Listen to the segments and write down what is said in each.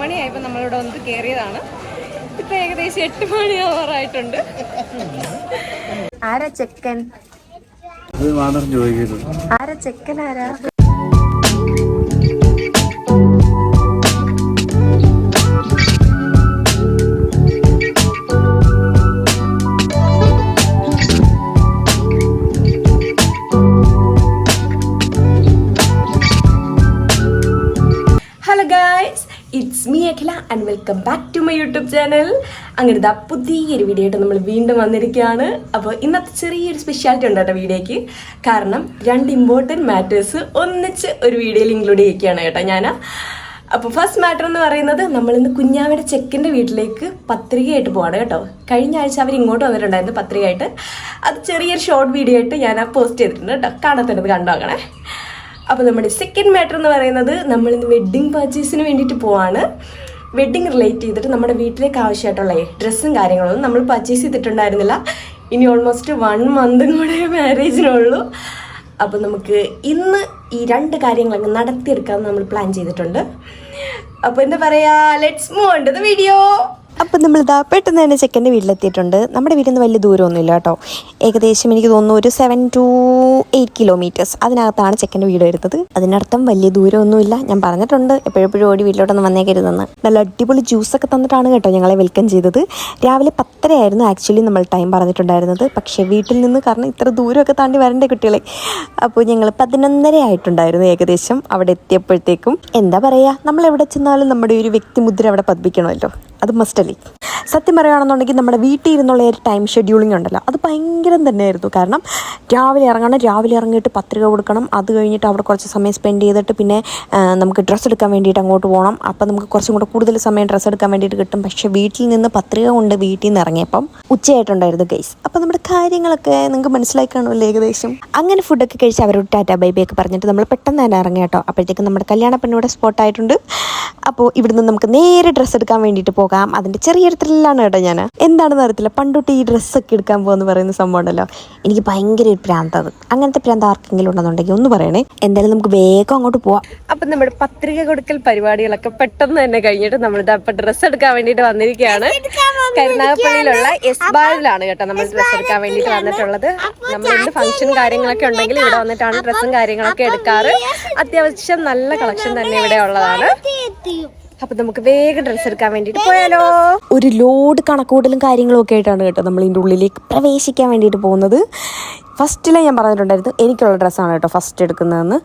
മണിയായപ്പോൾ നമ്മളിവിടെ വന്നിട്ട് കയറിയതാണ് ഇപ്പം ഏകദേശം എട്ട് മണിയാവാറായിട്ടുണ്ട് ആരാ ചെക്കൻ? ആരാ ചെക്കൻ ആരാ? It's me Akhila and welcome back to my YouTube channel അങ്ങനെ ഇതാ പുതിയൊരു വീഡിയോ ആയിട്ട് നമ്മൾ വീണ്ടും വന്നിരിക്കുകയാണ്. അപ്പോൾ ഇന്നത്തെ ചെറിയൊരു സ്പെഷ്യാലിറ്റി ഉണ്ട് കേട്ടോ വീഡിയോയ്ക്ക്. കാരണം രണ്ട് ഇമ്പോർട്ടന്റ് മാറ്റേഴ്സ് ഒന്നിച്ച് ഒരു വീഡിയോയിൽ ഇൻക്ലൂഡ് ചെയ്യിക്കുകയാണ് കേട്ടോ ഞാൻ അപ്പോൾ ഫസ്റ്റ് മാറ്റർ എന്ന് പറയുന്നത് നമ്മളിന്ന് കുഞ്ഞാവയുടെ ചെക്കിന്റെ വീട്ടിലേക്ക് പത്രികയായിട്ട് പോവാണ് കേട്ടോ. കഴിഞ്ഞ ആഴ്ച അവർ ഇങ്ങോട്ട് വന്നിട്ടുണ്ടായിരുന്നു പത്രികയായിട്ട്. അത് ചെറിയൊരു ഷോർട്ട് വീഡിയോ ആയിട്ട് ഞാൻ പോസ്റ്റ് ചെയ്തിട്ടുണ്ട് കേട്ടോ. കാണത്തുണ്ടത് കണ്ടു നോക്കണേ അപ്പോൾ നമ്മുടെ സെക്കൻഡ് മാറ്റർ എന്ന് പറയുന്നത് നമ്മൾ ഇന്ന് വെഡ്ഡിങ് പർച്ചേസിന് വേണ്ടിയിട്ട് പോവാണ്. വെഡ്ഡിങ് റിലേറ്റ് ചെയ്തിട്ട് നമ്മുടെ വീട്ടിലേക്ക് ആവശ്യമായിട്ടുള്ള ഡ്രസ്സും കാര്യങ്ങളൊന്നും നമ്മൾ പർച്ചേസ് ചെയ്തിട്ടുണ്ടായിരുന്നില്ല. ഇനി ഓൾമോസ്റ്റ് വൺ മന്തും കൂടെ മാരേജിനുള്ളൂ അപ്പോൾ നമുക്ക് ഇന്ന് ഈ രണ്ട് കാര്യങ്ങളങ്ങ് നടത്തിയെടുക്കാമെന്ന് നമ്മൾ പ്ലാൻ ചെയ്തിട്ടുണ്ട്. അപ്പോൾ എന്താ പറയുക let's move onto the video അപ്പം നമ്മളിതാ പെട്ടെന്ന് തന്നെ ചെക്കന്റെ വീട്ടിലെത്തിയിട്ടുണ്ട്. നമ്മുടെ വീട്ടിൽ നിന്ന് വലിയ ദൂരമൊന്നുമില്ല കേട്ടോ. ഏകദേശം എനിക്ക് തോന്നുന്നു ഒരു സെവൻ ടു എയ്റ്റ് കിലോമീറ്റേഴ്സ് അതിനകത്താണ് ചെക്കന്റെ വീട് വരുന്നത്. അതിനർത്ഥം വലിയ ദൂരമൊന്നുമില്ല. ഞാൻ പറഞ്ഞിട്ടുണ്ട് എപ്പോഴെപ്പോഴും ഓടി വീട്ടിലോട്ടൊന്നും വന്നേക്കരുതെന്ന് നല്ല അടിപൊളി ജ്യൂസൊക്കെ തന്നിട്ടാണ് കേട്ടോ ഞങ്ങളെ വെൽക്കം ചെയ്തത്. രാവിലെ പത്തരയായിരുന്നു ആക്ച്വലി നമ്മൾ ടൈം പറഞ്ഞിട്ടുണ്ടായിരുന്നത്. പക്ഷേ വീട്ടിൽ നിന്ന് കാരണം ഇത്ര ദൂരമൊക്കെ താണ്ടി വരണ്ടേ കുട്ടികളെ. അപ്പോൾ ഞങ്ങൾ പതിനൊന്നര ആയിട്ടുണ്ടായിരുന്നു ഏകദേശം. അവിടെ എത്തിയപ്പോഴത്തേക്കും എന്താ പറയുക നമ്മൾ എവിടെ ചെന്നാലും നമ്മുടെ ഒരു വ്യക്തിമുദ്ര അവിടെ പതിപ്പിക്കണമല്ലോ. അത് മസ്റ്റല്ലേ സത്യം പറയുകയാണെന്നുണ്ടെങ്കിൽ നമ്മുടെ വീട്ടിൽ ഇരുന്നുള്ള ഒരു ടൈം ഷെഡ്യൂളിംഗ് ഉണ്ടല്ലോ. അത് ഭയങ്കരം തന്നെയായിരുന്നു. കാരണം രാവിലെ ഇറങ്ങണം രാവിലെ ഇറങ്ങിയിട്ട് പത്രിക കൊടുക്കണം. അത് കഴിഞ്ഞിട്ട് അവിടെ കുറച്ച് സമയം സ്പെൻഡ് ചെയ്തിട്ട് പിന്നെ നമുക്ക് ഡ്രസ്സ് എടുക്കാൻ വേണ്ടിയിട്ട് അങ്ങോട്ട് പോകണം. അപ്പം നമുക്ക് കുറച്ചും കൂടെ കൂടുതൽ സമയം ഡ്രസ്സ് എടുക്കാൻ വേണ്ടിയിട്ട് കിട്ടും. പക്ഷേ വീട്ടിൽ നിന്ന് പത്രിക കൊണ്ട് വീട്ടിൽ നിന്ന് ഇറങ്ങിയപ്പം ഉച്ചയായിട്ടുണ്ടായിരുന്നു ഗൈസ് അപ്പം നമ്മുടെ കാര്യങ്ങളൊക്കെ നിങ്ങൾക്ക് മനസ്സിലായി കാണുമല്ലോ ഏകദേശം. അങ്ങനെ ഫുഡൊക്കെ കഴിച്ച് അവരോട് ടാറ്റ ബൈ ബൈ ഒക്കെ പറഞ്ഞിട്ട് നമ്മൾ പെട്ടെന്ന് തന്നെ ഇറങ്ങി കേട്ടോ. അപ്പോഴത്തേക്കും നമ്മുടെ കല്യാണ പെണ്ണിവിടെ സ്പോട്ടായിട്ടുണ്ട് അപ്പോൾ ഇവിടുന്ന് നമുക്ക് നേരെ ഡ്രസ്സ് എടുക്കാൻ വേണ്ടിയിട്ട് പോകാം. അതിന്റെ ചെറിയൊരു ത്രില്ലാണ് കേട്ടോ ഞാൻ എന്താണെന്ന് അറിയത്തില്ല പണ്ടൊട്ട് ഈ ഡ്രസ്സൊക്കെ എടുക്കാൻ പോകുമെന്ന് പറയുന്ന സംഭവം ഉണ്ടല്ലോ എനിക്ക് ഭയങ്കര ഒരു പ്രാന്ത് അത് അങ്ങനത്തെ പ്രാന്ത് ആർക്കെങ്കിലും ഉണ്ടെന്നുണ്ടെങ്കിൽ ഒന്ന് പറയണേ. എന്തായാലും നമുക്ക് വേഗം അങ്ങോട്ട് പോവാം. അപ്പം നമ്മുടെ പത്രിക കൊടുക്കൽ പരിപാടികളൊക്കെ പെട്ടെന്ന് തന്നെ കഴിഞ്ഞിട്ട് നമ്മളിത് അപ്പം ഡ്രസ്സ് എടുക്കാൻ വേണ്ടിയിട്ട് വന്നിരിക്കുകയാണ്. കരുനാഗപ്പള്ളിയിലുള്ള എസ് ബാറിലാണ് കേട്ടോ നമ്മൾ ഡ്രസ്സ് എടുക്കാൻ വേണ്ടിയിട്ട് വന്നിട്ടുള്ളത്. നമ്മൾ എന്ത് ഫംഗ്ഷൻ കാര്യങ്ങളൊക്കെ ഉണ്ടെങ്കിൽ ഇവിടെ വന്നിട്ടാണ് ഡ്രസ്സും കാര്യങ്ങളൊക്കെ എടുക്കാറ്. അത്യാവശ്യം നല്ല കളക്ഷൻ തന്നെ ഇവിടെ ഉള്ളതാണ്. അപ്പൊ നമുക്ക് വേഗം ഡ്രസ്സ് എടുക്കാൻ വേണ്ടിട്ട് പോയാലോ. ഒരു ലോഡ് കണക്കൂട്ടലും കാര്യങ്ങളും ഒക്കെ ആയിട്ടാണ് കേട്ടോ നമ്മൾ ഇതിന്റെ ഉള്ളിലേക്ക് പ്രവേശിക്കാൻ വേണ്ടിട്ട് പോകുന്നത്. ഫസ്റ്റിലെ ഞാൻ പറഞ്ഞിട്ടുണ്ടായിരുന്നു എനിക്കുള്ള ഡ്രസ്സാണ് കേട്ടോ ഫസ്റ്റ് എടുക്കുന്നതെന്ന്.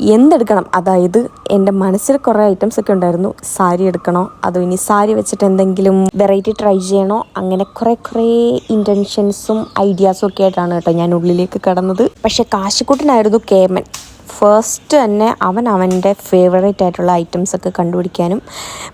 എന്തെടുക്കണം? അതായത് എന്റെ മനസ്സിൽ കുറേ ഐറ്റംസ് ഒക്കെ ഉണ്ടായിരുന്നു. സാരി എടുക്കണോ? അതോ ഇനി സാരി വെച്ചിട്ട് എന്തെങ്കിലും വെറൈറ്റി ട്രൈ ചെയ്യണോ? അങ്ങനെ കുറേ കുറേ ഇന്റൻഷൻസും ഐഡിയാസും ഒക്കെ ആയിട്ടാണ് കേട്ടോ ഞാൻ ഉള്ളിലേക്ക് കടന്നത്. പക്ഷേ കാശിക്കൂട്ടിനായിരുന്നു കേമൻ. ഫസ്റ്റ് തന്നെ അവൻ അവന്റെ ഫേവറേറ്റ് ആയിട്ടുള്ള ഐറ്റംസ് ഒക്കെ കണ്ടുപിടിക്കാനും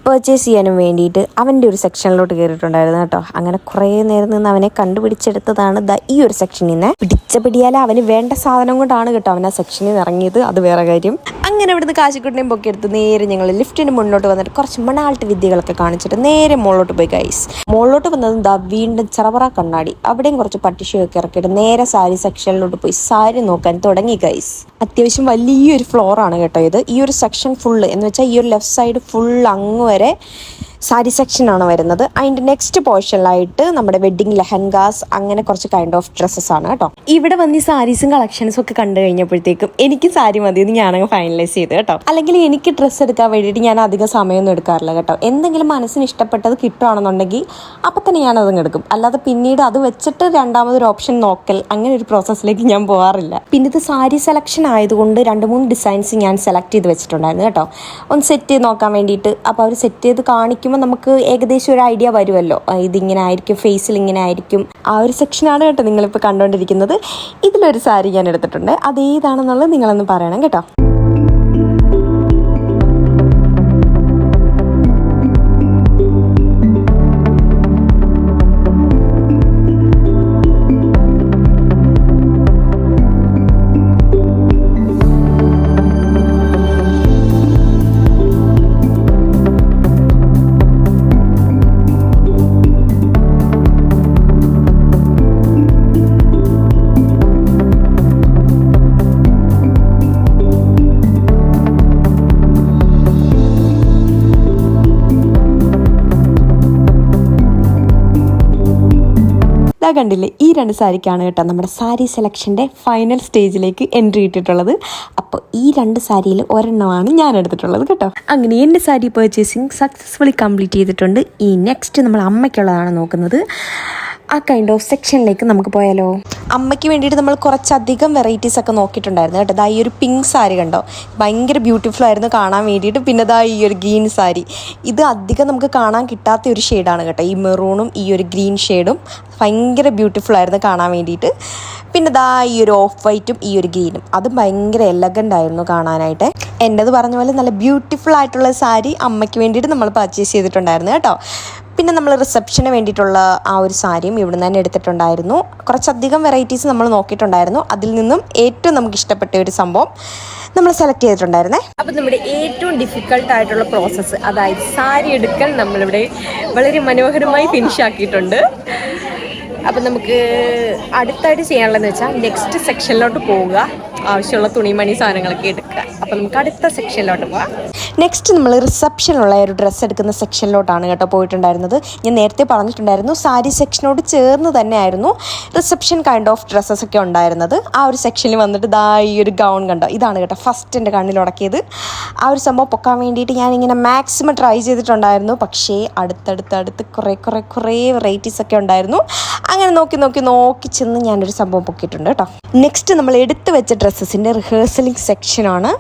പർച്ചേസ് ചെയ്യാനും വേണ്ടിയിട്ട് അവന്റെ ഒരു സെക്ഷനിലോട്ട് കയറിയിട്ടുണ്ടായിരുന്നു കേട്ടോ. അങ്ങനെ കുറേ നേരം നിന്ന് അവനെ കണ്ടുപിടിച്ചെടുത്തതാണ് ദ ഈ ഒരു സെക്ഷനിൽ നിന്ന് പിടിച്ച പിടിയാൽ അവന് വേണ്ട സാധനം കൊണ്ടാണ് കേട്ടോ അവൻ ആ സെക്ഷനിൽ നിന്ന് ഇറങ്ങിയത്. അത് വേറെ കാര്യം. അങ്ങനെ ഇവിടുന്ന് കാശിക്കുട്ടിനെയും പൊക്കി എടുത്ത് നേരെ ഞങ്ങൾ ലിഫ്റ്റിന് മുന്നോട്ട് വന്നിട്ട് കുറച്ച് മണാൾട്ട് വിദ്യകളൊക്കെ കാണിച്ചിട്ട് നേരെ മുകളിലോട്ട് പോയി ഗൈസ് മുകളിലോട്ട് വന്നത് ദാ വീണ്ടും ചെറവറ കണ്ണാടി. അവിടെയും കുറച്ച് പട്ടിഷയൊക്കെ ഇറക്കിയിട്ട് നേരെ സാരി സെക്ഷനിലോട്ട് പോയി സാരി നോക്കാൻ തുടങ്ങി ഗൈസ് അത്യാവശ്യം വലിയൊരു ഫ്ലോറാണ് കേട്ടോ ഇത്. ഈ ഒരു സെക്ഷൻ ഫുള്ള് എന്ന് വെച്ചാൽ ഈ ഒരു ലെഫ്റ്റ് സൈഡ് ഫുൾ അങ്ങ് വരെ സാരി സെക്ഷനാണ് വരുന്നത്. അതിന്റെ നെക്സ്റ്റ് പോർഷനിലായിട്ട് നമ്മുടെ വെഡ്ഡിങ് ലെഹങ്കാസ് അങ്ങനെ കുറച്ച് കൈൻഡ് ഓഫ് ഡ്രസ്സസ് ആണ് കേട്ടോ. ഇവിടെ വന്ന് ഈ സാരീസും കളക്ഷൻസും ഒക്കെ കണ്ടു കഴിഞ്ഞപ്പോഴത്തേക്കും എനിക്ക് സാരി മതി എന്ന് ഞാനങ്ങ് ഫൈനലൈസ് ചെയ്ത് കേട്ടോ. അല്ലെങ്കിൽ എനിക്ക് ഡ്രസ്സ് എടുക്കാൻ വേണ്ടിയിട്ട് ഞാൻ അധികം സമയമൊന്നും എടുക്കാറില്ല കേട്ടോ. എന്തെങ്കിലും മനസ്സിന് ഇഷ്ടപ്പെട്ടത് കിട്ടുകയാണെന്നുണ്ടെങ്കിൽ അപ്പം തന്നെ ഞാൻ അതങ്ങ് എടുക്കും. അല്ലാതെ പിന്നീട് അത് വെച്ചിട്ട് രണ്ടാമതൊരു ഓപ്ഷൻ നോക്കൽ അങ്ങനെ ഒരു പ്രോസസ്സിലേക്ക് ഞാൻ പോകാറില്ല പിന്നെ ഇത് സാരി സെലക്ഷൻ ആയതുകൊണ്ട് രണ്ട് മൂന്ന് ഡിസൈൻസ് ഞാൻ സെലക്ട് ചെയ്ത് വെച്ചിട്ടുണ്ടായിരുന്നു കേട്ടോ. ഒന്ന് സെറ്റ് ചെയ്ത് നോക്കാൻ വേണ്ടിയിട്ട്. അപ്പോൾ അവർ സെറ്റ് ചെയ്ത് കാണിക്കുമ്പോൾ നമുക്ക് ഏകദേശം ഒരു ഐഡിയ വരുമല്ലോ ഇതിങ്ങനെ ആയിരിക്കും ഫേസിൽ ഇങ്ങനെ ആയിരിക്കും. ആ ഒരു സെക്ഷനാണ് കേട്ടോ നിങ്ങളിപ്പോൾ കണ്ടുകൊണ്ടിരിക്കുന്നത് ഇതിലൊരു സാരി ഞാൻ എടുത്തിട്ടുണ്ട്. അതേതാണെന്നുള്ളത് നിങ്ങളൊന്ന് പറയണം കേട്ടോ. ഇതാ കണ്ടില്ലേ ഈ രണ്ട് സാരിക്കാണ് കേട്ടോ നമ്മുടെ സാരി സെലക്ഷന്റെ ഫൈനൽ സ്റ്റേജിലേക്ക് എൻട്രി ഇട്ടിട്ടുള്ളത്. അപ്പോൾ ഈ രണ്ട് സാരിയിൽ ഒരെണ്ണമാണ് ഞാൻ എടുത്തിട്ടുള്ളത് കേട്ടോ. അങ്ങനെ എന്റെ സാരി പർച്ചേസിങ് സക്സസ്ഫുള്ളി കംപ്ലീറ്റ് ചെയ്തിട്ടുണ്ട്. ഈ നെക്സ്റ്റ് നമ്മൾ അമ്മയ്ക്കുള്ളതാണ് നോക്കുന്നത്. ആ കൈൻഡ് ഓഫ് സെക്ഷനിലേക്ക് നമുക്ക് പോയാലോ? അമ്മയ്ക്ക് വേണ്ടിയിട്ട് നമ്മൾ കുറച്ചധികം വെറൈറ്റീസ് ഒക്കെ നോക്കിയിട്ടുണ്ടായിരുന്നു കേട്ടോ. ദാ ഈ ഒരു പിങ്ക് സാരി കണ്ടോ? ഭയങ്കര ബ്യൂട്ടിഫുൾ ആയിരുന്നു കാണാൻ വേണ്ടിയിട്ട്. പിന്നെ ദാ ഈ ഒരു ഗ്രീൻ സാരി. ഇത് അധികം നമുക്ക് കാണാൻ കിട്ടാത്ത ഒരു ഷെയ്ഡാണ് കേട്ടോ. ഈ മെറൂണും ഈ ഒരു ഗ്രീൻ ഷെയ്ഡും ഭയങ്കര ബ്യൂട്ടിഫുൾ ആയിരുന്നു കാണാൻ വേണ്ടിയിട്ട്. പിന്നെ ദാ ഈ ഒരു ഓഫ് വൈറ്റും ഈ ഒരു ഗ്രീനും അതും ഭയങ്കര എലഗന്റ് ആയിരുന്നു കാണാനായിട്ട്. എന്റെത് പറഞ്ഞ പോലെ നല്ല ബ്യൂട്ടിഫുൾ ആയിട്ടുള്ള സാരി അമ്മയ്ക്ക് വേണ്ടിയിട്ട് നമ്മൾ പർച്ചേസ് ചെയ്തിട്ടുണ്ടായിരുന്നു കേട്ടോ. പിന്നെ നമ്മൾ റിസപ്ഷന് വേണ്ടിയിട്ടുള്ള ആ ഒരു സാരിയും ഇവിടുന്ന് തന്നെ എടുത്തിട്ടുണ്ടായിരുന്നു. കുറച്ചധികം വെറൈറ്റീസ് നമ്മൾ നോക്കിയിട്ടുണ്ടായിരുന്നു. അതിൽ നിന്നും ഏറ്റവും നമുക്ക് ഇഷ്ടപ്പെട്ട ഒരു സംഭവം നമ്മൾ സെലക്ട് ചെയ്തിട്ടുണ്ടായിരുന്നേ. അപ്പം നമ്മുടെ ഏറ്റവും ഡിഫിക്കൾട്ട് ആയിട്ടുള്ള പ്രോസസ്സ് അതായത് സാരി എടുക്കൽ നമ്മളിവിടെ വളരെ മനോഹരമായി ഫിനിഷ് ആക്കിയിട്ടുണ്ട്. അപ്പം നമുക്ക് അടുത്തായിട്ട് ചെയ്യാനുള്ളതെന്ന് വെച്ചാൽ നെക്സ്റ്റ് സെക്ഷനിലോട്ട് പോവുക. ആവശ്യമുള്ള തുണിമണി സാധനങ്ങളൊക്കെ എടുക്കുക. അപ്പം നമുക്ക് അടുത്ത സെക്ഷനിലോട്ട് പോവാം. നെക്സ്റ്റ് നമ്മൾ റിസപ്ഷനുള്ള ഒരു ഡ്രസ്സ് എടുക്കുന്ന സെക്ഷനിലോട്ടാണ് കേട്ടോ പോയിട്ടുണ്ടായിരുന്നത്. ഞാൻ നേരത്തെ പറഞ്ഞിട്ടുണ്ടായിരുന്നു സാരി സെക്ഷനോട് ചേർന്ന് തന്നെയായിരുന്നു റിസപ്ഷൻ കൈൻഡ് ഓഫ് ഡ്രസ്സസ് ഒക്കെ ഉണ്ടായിരുന്നത്. ആ ഒരു സെക്ഷനിൽ വന്നിട്ട് ദാ ഈ ഒരു ഗൗൺ കണ്ടോ? ഇതാണ് കേട്ടോ ഫസ്റ്റ് എന്റെ കണ്ണിൽ ഉടക്കിയത്. ആ ഒരു സംഭവം പൊക്കാൻ വേണ്ടിയിട്ട് ഞാനിങ്ങനെ മാക്സിമം ട്രൈ ചെയ്തിട്ടുണ്ടായിരുന്നു. പക്ഷേ അടുത്തടുത്തടുത്ത് കുറേ കുറേ കുറേ വെറൈറ്റീസ് ഒക്കെ ഉണ്ടായിരുന്നു. അങ്ങനെ നോക്കി നോക്കി നോക്കി ചെന്ന് ഞാനൊരു സംഭവം പൊക്കിയിട്ടുണ്ട് കേട്ടോ. നെക്സ്റ്റ് നമ്മൾ എടുത്തു വെച്ച ഡ്രസ്സസിന്റെ റിഹേഴ്സലിംഗ് സെക്ഷനാണ്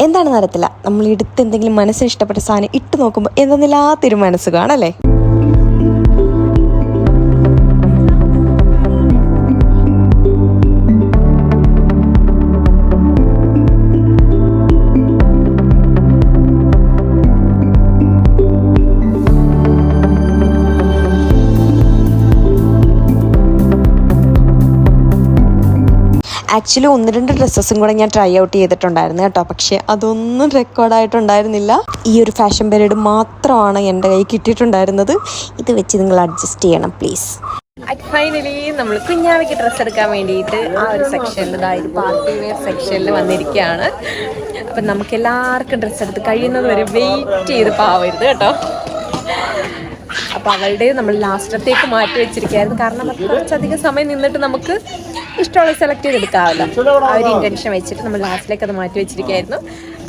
എന്താണെന്ന് അറിയത്തില്ല നമ്മൾ എടുത്ത് എന്തെങ്കിലും മനസ്സിന് ഇഷ്ടപ്പെട്ട സാധനം ഇട്ട് നോക്കുമ്പോൾ എന്തെന്നില്ലാത്തൊരു മനസ്സ് കാണല്ലേ ആക്ച്വലി ഒന്ന് രണ്ട് ഡ്രസ്സസും കൂടെ ഞാൻ ട്രൈ ഔട്ട് ചെയ്തിട്ടുണ്ടായിരുന്നു കേട്ടോ. പക്ഷേ അതൊന്നും റെക്കോർഡായിട്ടുണ്ടായിരുന്നില്ല ഈ ഒരു ഫാഷൻ പീരീഡ് മാത്രമാണ് എന്റെ കയ്യിൽ കിട്ടിയിട്ടുണ്ടായിരുന്നത്. ഇത് വെച്ച് നിങ്ങൾ അഡ്ജസ്റ്റ് ചെയ്യണം പ്ലീസ് ഫൈനലി നമ്മൾ കുഞ്ഞാവയ്ക്ക് ഡ്രസ്സ് എടുക്കാൻ വേണ്ടിയിട്ട് ആ ഒരു സെക്ഷനിൽ അതായത് പാർട്ടി വെയർ സെക്ഷനിൽ വന്നിരിക്കുകയാണ്. അപ്പം നമുക്ക് എല്ലാവർക്കും ഡ്രസ്സ് എടുത്ത് കഴിയുന്നത് വരെ വെയിറ്റ് ചെയ്ത് പാവരുത് കേട്ടോ. അപ്പോൾ അവളുടെ നമ്മൾ ലാസ്റ്റത്തേക്ക് മാറ്റി വെച്ചിരിക്കുകയായിരുന്നു. കാരണം കുറച്ചധികം സമയം നിന്നിട്ട് നമുക്ക് ഇഷ്ടമുള്ള സെലക്ട് ചെയ്തെടുക്കാമല്ലോ. ആ ഒരു ഇന്റൻഷൻ വെച്ചിട്ട് നമ്മൾ ലാസ്റ്റിലേക്ക് അത് മാറ്റി വെച്ചിരിക്കുകയായിരുന്നു.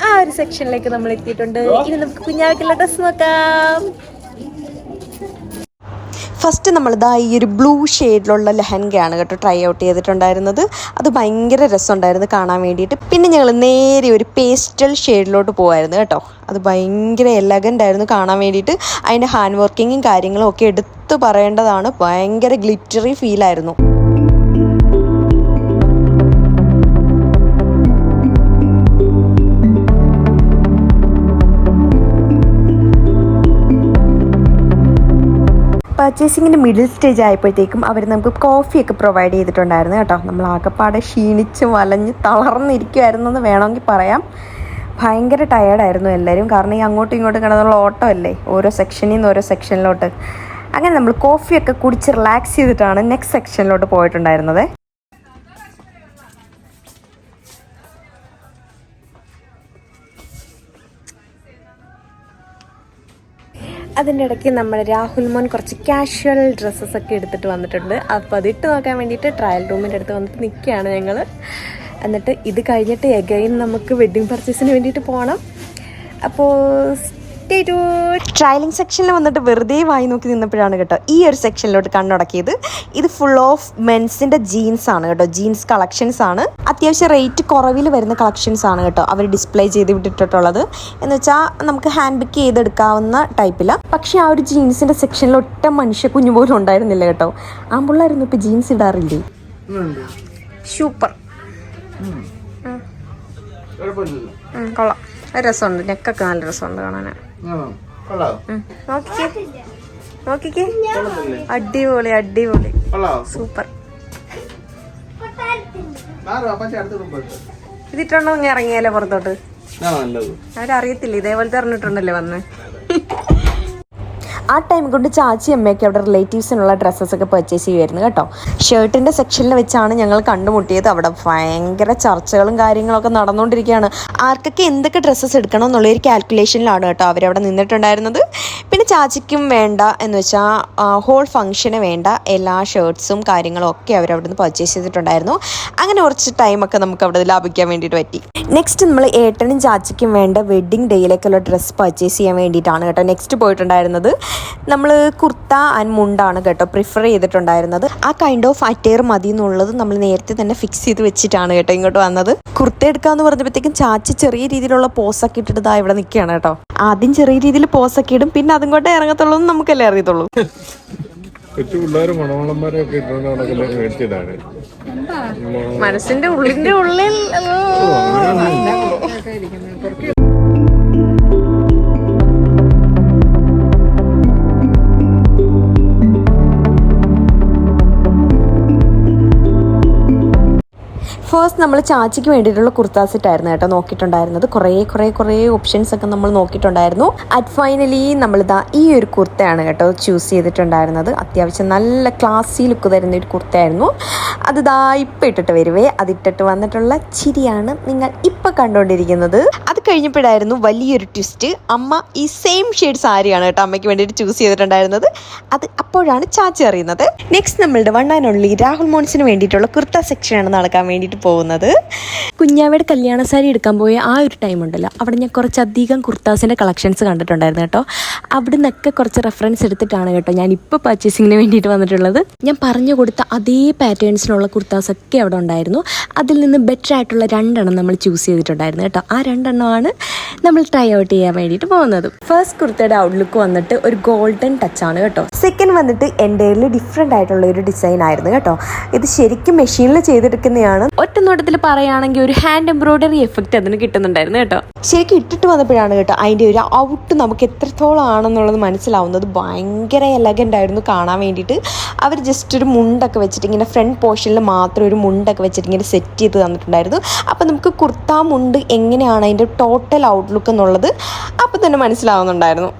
ആ ഒരു സെക്ഷനിലേക്ക് നമ്മൾ എത്തിയിട്ടുണ്ട്. ഇനി നമുക്ക് കുഞ്ഞാവയ്ക്കുള്ള ഡ്രസ്സ് നോക്കാം. ഫസ്റ്റ് നമ്മളിതാ ഈ ഒരു ബ്ലൂ ഷെയ്ഡിലുള്ള ലെഹങ്കയാണ് കേട്ടോ ട്രൈ ഔട്ട് ചെയ്തിട്ടുണ്ടായിരുന്നത്. അത് ഭയങ്കര രസമുണ്ടായിരുന്നു കാണാൻ വേണ്ടിയിട്ട്. പിന്നെ ഞങ്ങൾ നേരെ ഒരു പേസ്റ്റൽ ഷെയ്ഡിലോട്ട് പോകുമായിരുന്നു കേട്ടോ. അത് ഭയങ്കര എലഗന്റ് ആയിരുന്നു കാണാൻ വേണ്ടിയിട്ട്. അതിന്റെ ഹാൻഡ് വർക്കിങ്ങും കാര്യങ്ങളും ഒക്കെ എടുത്തു പറയേണ്ടതാണ്. ഭയങ്കര ഗ്ലിറ്ററി ഫീലായിരുന്നു പർച്ചേസിങ്ങിന്റെ മിഡിൽ സ്റ്റേജ് ആയപ്പോഴത്തേക്കും അവർ നമുക്ക് കോഫിയൊക്കെ പ്രൊവൈഡ് ചെയ്തിട്ടുണ്ടായിരുന്നു കേട്ടോ. നമ്മൾ ആകെപ്പാടെ ക്ഷീണിച്ച് വലഞ്ഞ് തളർന്നിരിക്കുമായിരുന്നു എന്ന് വേണമെങ്കിൽ പറയാം. ഭയങ്കര ടയേർഡായിരുന്നു എല്ലാവരും. കാരണം ഈ അങ്ങോട്ടും ഇങ്ങോട്ടും കിടന്നുള്ള ഓട്ടോ അല്ലേ? ഓരോ സെക്ഷനിൽ നിന്ന് ഓരോ സെക്ഷനിലോട്ട് അങ്ങനെ നമ്മൾ കോഫിയൊക്കെ കുടിച്ച് റിലാക്സ് ചെയ്തിട്ടാണ് നെക്സ്റ്റ് സെക്ഷനിലോട്ട് പോയിട്ടുണ്ടായിരുന്നത്. അതിന്റെ ഇടയ്ക്ക് നമ്മൾ രാഹുൽ മോൻ കുറച്ച് കാഷ്വൽ ഡ്രസ്സസ് ഒക്കെ എടുത്തിട്ട് വന്നിട്ടുണ്ട്. അപ്പോൾ അത് ഇട്ട് നോക്കാൻ വേണ്ടിയിട്ട് ട്രയൽ റൂമിന്റെ അടുത്ത് വന്നിട്ട് നിൽക്കുകയാണ് ഞങ്ങൾ. എന്നിട്ട് ഇത് കഴിഞ്ഞിട്ട് എഗൈൻ നമുക്ക് വെഡ്ഡിങ് പർച്ചേസിന് വേണ്ടിയിട്ട് പോകണം. അപ്പോൾ ട്രയലിംഗ് സെക്ഷനിൽ വന്നിട്ട് വെറുതെ വായി നോക്കി നിന്നപ്പോഴാണ് കേട്ടോ ഈ ഒരു സെക്ഷനിലോട്ട് കണ്ണുടക്കിയത്. ഇത് ഫുൾ ഓഫ് മെൻസിന്റെ ജീൻസ് ആണ് കേട്ടോ. ജീൻസ് കളക്ഷൻസ് ആണ്. അത്യാവശ്യം റേറ്റ് കുറവിൽ വരുന്ന കളക്ഷൻസ് ആണ് കേട്ടോ അവർ ഡിസ്പ്ലേ ചെയ്ത് വിട്ടിട്ടുള്ളത്. എന്ന് വെച്ചാൽ നമുക്ക് ഹാൻഡ് പിക്ക് ചെയ്തെടുക്കാവുന്ന ടൈപ്പില്ല പക്ഷേ ആ ഒരു ജീൻസിന്റെ സെക്ഷനിൽ ഒറ്റ മനുഷ്യ കുഞ്ഞു പോലും ഉണ്ടായിരുന്നില്ല കേട്ടോ. ആമ്പിള്ളായിരുന്നു ഇപ്പോൾ ജീൻസ് ഇടാറില്ലേ? സൂപ്പർ കൊള്ളാം. രസമുണ്ട്. നെക്കൊക്കെ നല്ല രസമുണ്ട് കാണാൻ കൊള്ളാവോ നോക്കിക്കേ. അടിപൊളി അടിപൊളി. സൂപ്പർ. ഇതിട്ടുണ്ടോ? ഇങ്ങനെ ഇറങ്ങിയാലോ പുറത്തോട്ട്? അവരറിയത്തില്ല? ഇതേപോലത്തെ ഇറങ്ങിട്ടുണ്ടല്ലേ വന്ന്? ആ ടൈം കൊണ്ട് ചാച്ചി അമ്മയൊക്കെ അവിടെ റിലേറ്റീവ്സിനുള്ള ഡ്രസ്സസ് ഒക്കെ പർച്ചേസ് ചെയ്യുമായിരുന്നു കേട്ടോ. ഷർട്ടിന്റെ സെക്ഷനിൽ വെച്ചാണ് ഞങ്ങൾ കണ്ടുമുട്ടിയത്. അവിടെ ഭയങ്കര ചർച്ചകളും കാര്യങ്ങളൊക്കെ നടന്നുകൊണ്ടിരിക്കുകയാണ്. ആർക്കൊക്കെ എന്തൊക്കെ ഡ്രസ്സസ് എടുക്കണം എന്നുള്ള ഒരു കാൽക്കുലേഷനിലാണ് കേട്ടോ അവരവിടെ നിന്നിട്ടുണ്ടായിരുന്നത്. ചാച്ചിക്കും വേണ്ട എന്ന് വെച്ചാൽ ഹോൾ ഫംഗ്ഷന് വേണ്ട എല്ലാ ഷർട്ട്സും കാര്യങ്ങളും ഒക്കെ അവർ അവിടെ നിന്ന് പർച്ചേസ് ചെയ്തിട്ടുണ്ടായിരുന്നു. അങ്ങനെ കുറച്ച് ടൈമൊക്കെ നമുക്ക് അവിടെ ലാഭിക്കാൻ വേണ്ടിയിട്ട് പറ്റി. നെക്സ്റ്റ് നമ്മൾ ഏട്ടനും ചാച്ചിക്കും വേണ്ട വെഡ്ഡിങ് ഡേയിലേക്കുള്ള ഡ്രസ്സ് പർച്ചേസ് ചെയ്യാൻ വേണ്ടിയിട്ടാണ് കേട്ടോ നെക്സ്റ്റ് പോയിട്ടുണ്ടായിരുന്നത്. നമ്മൾ കുർത്ത ആൻഡ് മുണ്ടാണ് കേട്ടോ പ്രിഫർ ചെയ്തിട്ടുണ്ടായിരുന്നത്. ആ കൈൻഡ് ഓഫ് അറ്റയർ മതി എന്നുള്ളത് നമ്മൾ നേരത്തെ തന്നെ ഫിക്സ് ചെയ്ത് വെച്ചിട്ടാണ് കേട്ടോ ഇങ്ങോട്ട് വന്നത്. കുർത്ത എടുക്കാന്ന് പറഞ്ഞപ്പോഴത്തേക്കും ചാച്ചി ചെറിയ രീതിയിലുള്ള പോസൊക്കെ ഇട്ടിട്ട് ഇവിടെ നിൽക്കുകയാണ് കേട്ടോ. ആദ്യം ചെറിയ രീതിയിൽ പോസൊക്കെ ഇടും പിന്നെ അതും കൊണ്ടേ ഇറങ്ങത്തുള്ളൂ എന്ന് നമുക്കല്ലേ അറിയത്തുള്ളൂ. കൊച്ചു പിള്ളേരും മേടിച്ചതാണ്. മനസ്സിന്റെ ഉള്ളിന്റെ ഉള്ളിൽ ഫസ്റ്റ് നമ്മൾ ചാച്ചിക്ക് വേണ്ടിയിട്ടുള്ള കുർത്താ സെറ്റ് ആയിരുന്നു കേട്ടോ നോക്കിയിട്ടുണ്ടായിരുന്നത്. കുറേ കുറേ കുറേ ഓപ്ഷൻസ് ഒക്കെ നമ്മൾ നോക്കിയിട്ടുണ്ടായിരുന്നു. അറ്റ് ഫൈനലി നമ്മളിതാ ഈ ഒരു കുർത്തയാണ് കേട്ടോ ചൂസ് ചെയ്തിട്ടുണ്ടായിരുന്നത്. അത്യാവശ്യം നല്ല ക്ലാസി ലുക്ക് തരുന്ന ഒരു കുർത്തയായിരുന്നു. അത് ദാ ഇപ്പം ഇട്ടിട്ട് വരുവേ. അതിട്ടിട്ട് വന്നിട്ടുള്ള ചിരിയാണ് നിങ്ങൾ ഇപ്പം കണ്ടുകൊണ്ടിരിക്കുന്നത് കഴിഞ്ഞപ്പോഴായിരുന്നു വലിയൊരു ട്വിസ്റ്റ് അമ്മ ഈ സെയിം ഷെയ്ഡ് സാരിയാണ് കേട്ടോ അമ്മയ്ക്ക് വേണ്ടിയിട്ട് ചൂസ് ചെയ്തിട്ടുണ്ടായിരുന്നത്. അത് അപ്പോഴാണ് ചാച്ചി അറിയുന്നത്. നെക്സ്റ്റ് നമ്മളുടെ വൺ ആൻഡ് ഓൺലി രാഹുൽ മോൺസിന് വേണ്ടിയിട്ടുള്ള കുർത്ത സെക്ഷനാണ് നടക്കാൻ വേണ്ടിയിട്ട് പോകുന്നത്. കുഞ്ഞാവയുടെ കല്യാണ സാരി എടുക്കാൻ പോയ ആ ഒരു ടൈം ഉണ്ടല്ലോ. അവിടെ ഞാൻ കുറച്ചധികം കുർത്താസിന്റെ കളക്ഷൻസ് കണ്ടിട്ടുണ്ടായിരുന്നു കേട്ടോ. അവിടെ നിന്നൊക്കെ കുറച്ച് റെഫറൻസ് എടുത്തിട്ടാണ് കേട്ടോ ഞാൻ ഇപ്പോൾ പർച്ചേസിങ്ങിന് വേണ്ടിയിട്ട് വന്നിട്ടുള്ളത്. ഞാൻ പറഞ്ഞു കൊടുത്ത അതേ പാറ്റേൺസിനുള്ള കുർത്താസൊക്കെ അവിടെ ഉണ്ടായിരുന്നു. അതിൽ നിന്ന് ബെറ്റർ ആയിട്ടുള്ള രണ്ടെണ്ണം നമ്മൾ ചൂസ് ചെയ്തിട്ടുണ്ടായിരുന്നു കേട്ടോ. ആ രണ്ടെണ്ണമാണ് നമ്മൾ ട്രൈ ഔട്ട് ചെയ്യാൻ വേണ്ടിയിട്ട് പോകുന്നത്. ഫസ്റ്റ് കുർത്തയുടെ ഔട്ട്ലുക്ക് വന്നിട്ട് ഒരു ഗോൾഡൻ ടച്ച് ആണ് കേട്ടോ. സെക്കൻഡ് വന്നിട്ട് എന്റെ ഡിഫറെന്റ് ആയിട്ടുള്ള ഒരു ഡിസൈൻ ആയിരുന്നു കേട്ടോ. ഇത് ശരിക്കും മെഷീനിൽ ചെയ്തെടുക്കുന്നതാണ് ഒറ്റ നോട്ടത്തിൽ പറയുകയാണെങ്കിൽ ഒരു ഹാൻഡ് എംബ്രോയിഡറി എഫക്റ്റ് അതിന് കിട്ടുന്നുണ്ടായിരുന്നു കേട്ടോ. ശരിക്കും ഇട്ടിട്ട് വന്നപ്പോഴാണ് കേട്ടോ അതിന്റെ ഒരു ഔട്ട് നമുക്ക് എത്രത്തോളം ആണെന്നുള്ളത് മനസ്സിലാവുന്നത്. ഭയങ്കര എലഗന്റ് ആയിരുന്നു കാണാൻ വേണ്ടിയിട്ട്. അവർ ജസ്റ്റ് ഒരു മുണ്ടൊക്കെ വെച്ചിട്ട് ഇങ്ങനെ ഫ്രണ്ട് പോർഷനിൽ മാത്രം ഒരു മുണ്ടൊക്കെ വെച്ചിട്ട് ഇങ്ങനെ സെറ്റ് ചെയ്ത് തന്നിട്ടുണ്ടായിരുന്നു. അപ്പോൾ നമുക്ക് കുർത്ത മുണ്ട് എങ്ങനെയാണ് അതിന്റെ ടോട്ടൽ ഔട്ട്ലുക്ക് എന്നുള്ളത് അപ്പോൾ തന്നെ മനസ്സിലാവുന്നുണ്ടായിരുന്നു.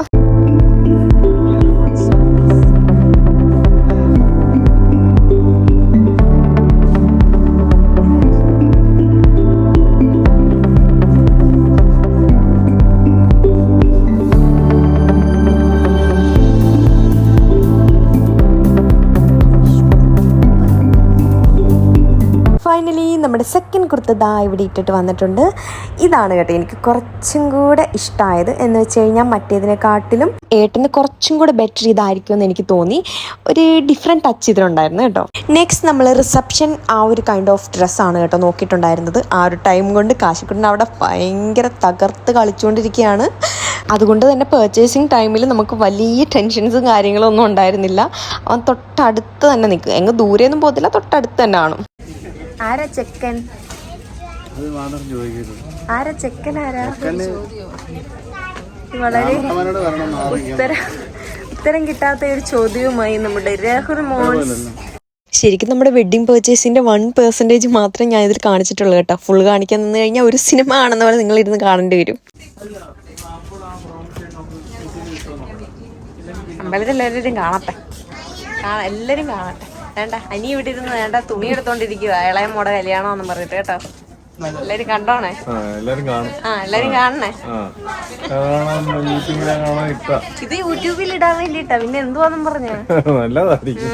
നമ്മുടെ സെക്കൻഡ് കുർത്ത ദാ ഇവിടെ ഇട്ടിട്ട് വന്നിട്ടുണ്ട്. ഇതാണ് കേട്ടോ എനിക്ക് കുറച്ചും കൂടെ ഇഷ്ടമായത് എന്ന് വെച്ച് കഴിഞ്ഞാൽ മറ്റേതിനെക്കാട്ടിലും ഏട്ടന് കുറച്ചും കൂടെ ബെറ്റർ ഇതായിരിക്കും എന്ന് എനിക്ക് തോന്നി. ഒരു ഡിഫറെന്റ് ടച്ച് ഇതിലുണ്ടായിരുന്നു കേട്ടോ. നെക്സ്റ്റ് നമ്മൾ റിസപ്ഷൻ ആ ഒരു കൈൻഡ് ഓഫ് ഡ്രസ്സാണ് കേട്ടോ നോക്കിയിട്ടുണ്ടായിരുന്നത്. ആ ഒരു ടൈം കൊണ്ട് കാശിക്കുട്ടൻ അവിടെ ഭയങ്കര തകർത്ത് കളിച്ചുകൊണ്ടിരിക്കുകയാണ്. അതുകൊണ്ട് തന്നെ പേർച്ചേസിങ് ടൈമിൽ നമുക്ക് വലിയ ടെൻഷൻസും കാര്യങ്ങളും ഒന്നും ഉണ്ടായിരുന്നില്ല. അവൻ തൊട്ടടുത്ത് തന്നെ നിൽക്കും. എങ്ങ് ദൂരെയൊന്നും പോകത്തില്ല തൊട്ടടുത്ത് തന്നെ കാണും. ആരാ ചെക്കൻ? ആരാ ചെക്കൻ ആരാ? വളരെ ഉത്തരം ഉത്തരം കിട്ടാത്ത ഒരു ചോദ്യവുമായി നമ്മുടെ രാഹുൽ മോൾ. ശരിക്കും നമ്മുടെ വെഡ്ഡിംഗ് പെർച്ചേസിന്റെ വൺ പെർസെന്റേജ് മാത്രമേ ഞാൻ ഇതിൽ കാണിച്ചിട്ടുള്ളൂ കേട്ടോ. ഫുൾ കാണിക്കാൻ നിന്ന് കഴിഞ്ഞാൽ ഒരു സിനിമ ആണെന്ന് പറഞ്ഞ് നിങ്ങൾ ഇരുന്ന് കാണേണ്ടി വരും. അമ്പലത്തിൽ എല്ലാവരും കാണട്ടെ. കാണാം എല്ലാവരും കാണട്ടെ. വേണ്ട. അനി ഇവിടെ ഇരുന്ന് വേണ്ട തുണി എടുത്തോണ്ടിരിക്കുക ഇളയ മോടെ കല്യാണമെന്ന് പറഞ്ഞിട്ട് കേട്ടോ. എല്ലാരും കണ്ടോണേ? ആ എല്ലാരും കാണും. ആ എല്ലാവരും കാണണേ? ഇത് യൂട്യൂബിൽ ഇടാൻ വേണ്ടിട്ടാ പിന്നെ എന്തുവാന്നും പറഞ്ഞു? നല്ലതായിരിക്കും.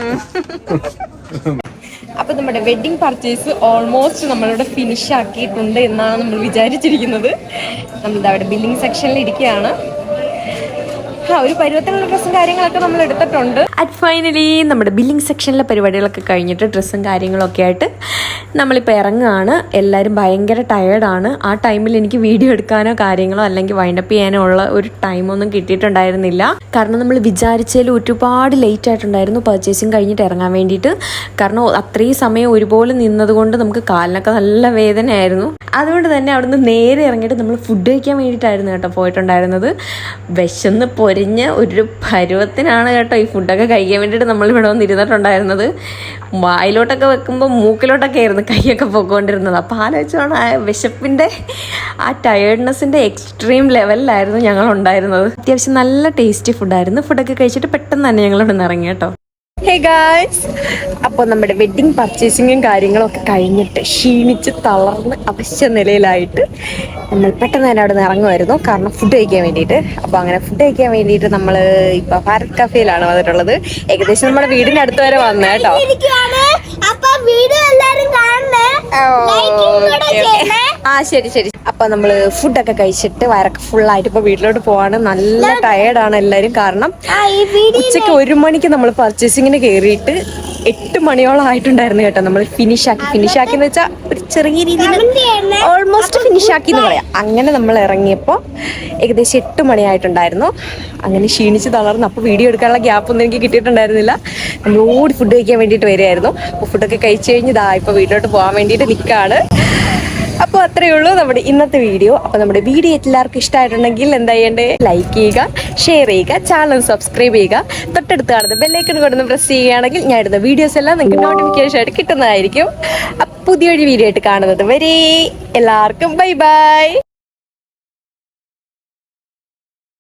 അപ്പൊ നമ്മുടെ വെഡിങ് പർച്ചേസ് ഓൾമോസ്റ്റ് നമ്മളിവിടെ ഫിനിഷ് ആക്കിയിട്ടുണ്ട് എന്നാണ് നമ്മൾ വിചാരിച്ചിരിക്കുന്നത്. നമ്മളിത് അവിടെ ബില്ലിംഗ് സെക്ഷനിൽ ഇരിക്കുകയാണ്. ആ ഒരു പരുവത്തിനുള്ള ഡ്രസ്സും കാര്യങ്ങളൊക്കെ നമ്മൾ എടുത്തിട്ടുണ്ട്. അറ്റ് ഫൈനലി നമ്മുടെ ബില്ലിംഗ് സെക്ഷനിലെ പരിപാടികളൊക്കെ കഴിഞ്ഞിട്ട് ഡ്രസ്സും കാര്യങ്ങളൊക്കെ ആയിട്ട് നമ്മളിപ്പോൾ ഇറങ്ങുകയാണ്. എല്ലാവരും ഭയങ്കര ടയേർഡാണ് ആ ടൈമിൽ എനിക്ക് വീഡിയോ എടുക്കാനോ കാര്യങ്ങളോ അല്ലെങ്കിൽ വൈൻഡപ്പ് ചെയ്യാനോ ഉള്ള ഒരു ടൈമൊന്നും കിട്ടിയിട്ടുണ്ടായിരുന്നില്ല. കാരണം നമ്മൾ വിചാരിച്ചതിൽ ഒരുപാട് ലേറ്റ് ആയിട്ടുണ്ടായിരുന്നു പർച്ചേസിങ് കഴിഞ്ഞിട്ട് ഇറങ്ങാൻ വേണ്ടിയിട്ട്. കാരണം അത്രയും സമയം ഒരുപോലെ നിന്നതുകൊണ്ട് നമുക്ക് കാലിനൊക്കെ നല്ല വേദനയായിരുന്നു. അതുകൊണ്ട് തന്നെ അവിടുന്ന് നേരെ ഇറങ്ങിയിട്ട് നമ്മൾ ഫുഡ് കഴിക്കാൻ വേണ്ടിയിട്ടായിരുന്നു കേട്ടോ പോയിട്ടുണ്ടായിരുന്നത്. വിശന്ന് പൊരിഞ്ഞ ഒരു പരുവത്തിനാണ് കേട്ടോ ഈ ഫുഡൊക്കെ കഴിക്കാൻ വേണ്ടിയിട്ട് നമ്മൾ ഇവിടെ വന്നിരുന്നിട്ടുണ്ടായിരുന്നത്. വായിലോട്ടൊക്കെ വെക്കുമ്പോൾ മൂക്കിലോട്ടൊക്കെ ആയിരുന്നു കൈയൊക്കെ പൊക്കോണ്ടിരുന്നത്. അപ്പോൾ ആലോചിച്ചാണ് ആ വിശപ്പിന്റെ ആ ടയേർഡ്നെസ്സിന്റെ എക്സ്ട്രീം ലെവലിലായിരുന്നു ഞങ്ങൾ ഉണ്ടായിരുന്നത് അത്യാവശ്യം നല്ല ടേസ്റ്റി ഫുഡായിരുന്നു ഫുഡൊക്കെ കഴിച്ചിട്ട് പെട്ടെന്ന് തന്നെ ഞങ്ങൾ ഇവിടെ നിന്ന് ഇറങ്ങി കേട്ടോ. ഹേ ഗായ്സ് അപ്പോൾ നമ്മുടെ വെഡ്ഡിങ് പർച്ചേസിങ്ങും കാര്യങ്ങളും ഒക്കെ കഴിഞ്ഞിട്ട് ക്ഷീണിച്ച് തളർന്ന് അവശ്യ നിലയിലായിട്ട് നമ്മൾ പെട്ടെന്ന് തന്നെ അവിടെ നിന്ന് ഇറങ്ങുമായിരുന്നു. കാരണം ഫുഡ് കഴിക്കാൻ വേണ്ടിയിട്ട്. അപ്പോൾ അങ്ങനെ ഫുഡ് കഴിക്കാൻ വേണ്ടിയിട്ട് നമ്മൾ ഇപ്പോൾ ഭാരത് കഫേയിലാണ് വന്നിട്ടുള്ളത്. ഏകദേശം നമ്മുടെ വീടിന്റെ അടുത്ത് വരെ വന്നു കേട്ടോ. ഇരിക്കുവാണ്. അപ്പൊ വീഡിയോ എല്ലാരും കാണണേ. ആ ശരി ശരി. അപ്പൊ നമ്മൾ ഫുഡൊക്കെ കഴിച്ചിട്ട് വയറൊക്കെ ഫുൾ ആയിട്ട് ഇപ്പൊ വീട്ടിലോട്ട് പോവാണ്. നല്ല ടയേർഡാണ് എല്ലാരും. കാരണം ഉച്ചയ്ക്ക് ഒരു മണിക്ക് നമ്മൾ പർച്ചേസിങ്ങിന് കയറിയിട്ട് എട്ട് മണിയോളം ആയിട്ടുണ്ടായിരുന്നു കേട്ടോ നമ്മൾ ഫിനിഷ് ആക്കി. ഫിനിഷ് ആക്കി എന്ന് വെച്ചാൽ ഒരു ചെറിയ രീതിയിൽ ഓൾമോസ്റ്റ് ഫിനിഷ് ആക്കി എന്ന് പറയാം. അങ്ങനെ നമ്മൾ ഇറങ്ങിയപ്പോൾ ഏകദേശം എട്ട് മണിയായിട്ടുണ്ടായിരുന്നു. അങ്ങനെ ക്ഷീണിച്ച് തളർന്നു അപ്പോൾ വീഡിയോ എടുക്കാനുള്ള ഗ്യാപ്പ് ഒന്നും എനിക്ക് കിട്ടിയിട്ടുണ്ടായിരുന്നില്ല. നമ്മൾ ഓടി ഫുഡ് കഴിക്കാൻ വേണ്ടിയിട്ട് വരികയായിരുന്നു. അപ്പോൾ ഫുഡൊക്കെ കഴിച്ച് കഴിഞ്ഞ് ഇതാ ഇപ്പോൾ വീട്ടിലോട്ട് പോകാൻ വേണ്ടിയിട്ട് നിൽക്കുകയാണ് അപ്പോൾ അത്രയേ ഉള്ളൂ നമ്മുടെ ഇന്നത്തെ വീഡിയോ. അപ്പോൾ നമ്മുടെ വീഡിയോ എല്ലാവർക്കും ഇഷ്ടമായിട്ടുണ്ടെങ്കിൽ എന്താ ചെയ്യേണ്ടത് ലൈക്ക് ചെയ്യുക ഷെയർ ചെയ്യുക ചാനൽ സബ്സ്ക്രൈബ് ചെയ്യുക. തൊട്ടടുത്ത് കാണുന്ന ബെല്ലൈക്കൺ കൊടുന്ന് പ്രസ് ചെയ്യുകയാണെങ്കിൽ ഞാൻ ഇടുന്ന വീഡിയോസ് എല്ലാം നിങ്ങൾക്ക് നോട്ടിഫിക്കേഷൻ ആയിട്ട് കിട്ടുന്നതായിരിക്കും. പുതിയൊരു വീഡിയോ ആയിട്ട് കാണുന്നത് വരെ എല്ലാവർക്കും ബൈ ബൈ